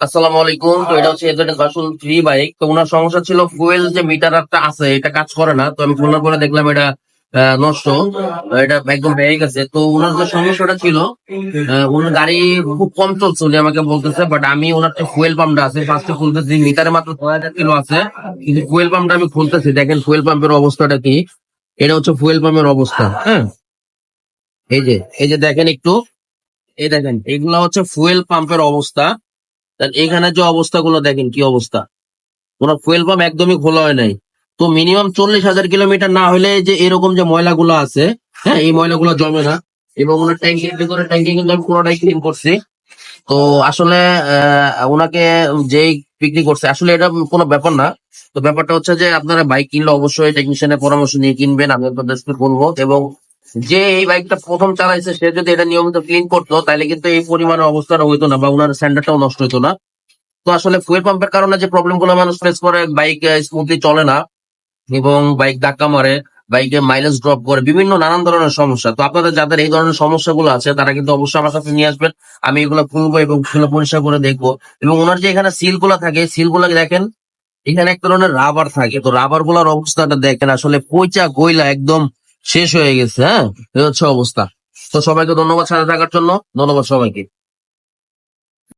আসসালামু আলাইকুম। তো এটা হচ্ছে এদের ভার্সন থ্রি বাইক তো ওনার সমস্যা ছিল ফুয়েল যে মিটারটা আছে এটা কাজ করে না। তো আমি খোলার পরে দেখলাম এটা নষ্ট। এটা একদম ভেঙে গেছে। তো ওনার যে সমস্যাটা ছিল ওনার গাড়ি খুব কম চলছে উনি আমাকে বলতেছে বাট আমি ওনার যে ফুয়েল পাম্পটা আছে ফার্স্টে খুলতেছি মিটারে মাত্র ছয় হাজার কিলো আছে। কিন্তু ফুয়েল পাম্পটা আমি খুলতেছি দেখেন ফুয়েল পাম্পের অবস্থাটা কি? এটা হচ্ছে ফুয়েল পাম্পের অবস্থা হ্যাঁ। এই যে এই যে দেখেন একটু এই দেখেন এগুলা হচ্ছে ফুয়েল পাম্পের অবস্থা। এখানে যে অবস্থাগুলো দেখেন কি অবস্থা? কোন ফুয়েল পাম্প একদমই খোলা হয় নাই। তো মিনিমাম চল্লিশ হাজার কিলোমিটার না হলে যে এরকম যে ময়লাগুলো আছে হ্যাঁ এই ময়লাগুলো জমে না। এবং ওনার ট্যাঙ্কির ভিতরে ট্যাঙ্কি কিন্তু আমি পুরোটাই ক্লিন করছি। তো আসলে আহ, ওনাকে যেই বিক্রি করছে আসলে এটা কোনো ব্যাপার না। তো ব্যাপারটা হচ্ছে যে আপনারা বাইক কিনলে অবশ্যই টেকনিশিয়ানের পরামর্শ নিয়ে কিনবেন আমি আপনাদের বলব। এবং যে এই বাইকটা প্রথম চালাইছে, সে যদি এটা নিয়মিত ক্লিন করতো, তাহলে কিন্তু এই পরিমাণের অবস্থাটা হইতো না বা ওনার স্ট্যান্ডার্ডটাও নষ্ট হইতো না। তো আসলে ফুয়েল পাম্পের কারণে যে প্রবলেমগুলো মানুষ ফেস করে বাইক স্মুথলি চলে না এবং বাইক ধাক্কা মারে বাইকে মাইলেজ ড্রপ করে, বিভিন্ন নানান ধরনের সমস্যা। তো আপনাদের যাদের এই ধরনের সমস্যাগুলো আছে, তারা কিন্তু অবশ্যই আমার কাছে নিয়ে আসবেন। আমি এগুলো খুলবো এবং খুলে পরিষ্কার করে দেখব। এবং ওনার যে এখানে সিলগুলা থাকে সিলগুলা দেখেন, এখানে এক ধরনের রাবার থাকে। তো রাবারগুলার অবস্থাটা দেখেন, আসলে পয়চা গইলা একদম শেষ হয়ে গেছে হ্যাঁ? হচ্ছে অবস্থা। তো সবাইকে ধন্যবাদ সাথে থাকার জন্য। ধন্যবাদ সবাইকে।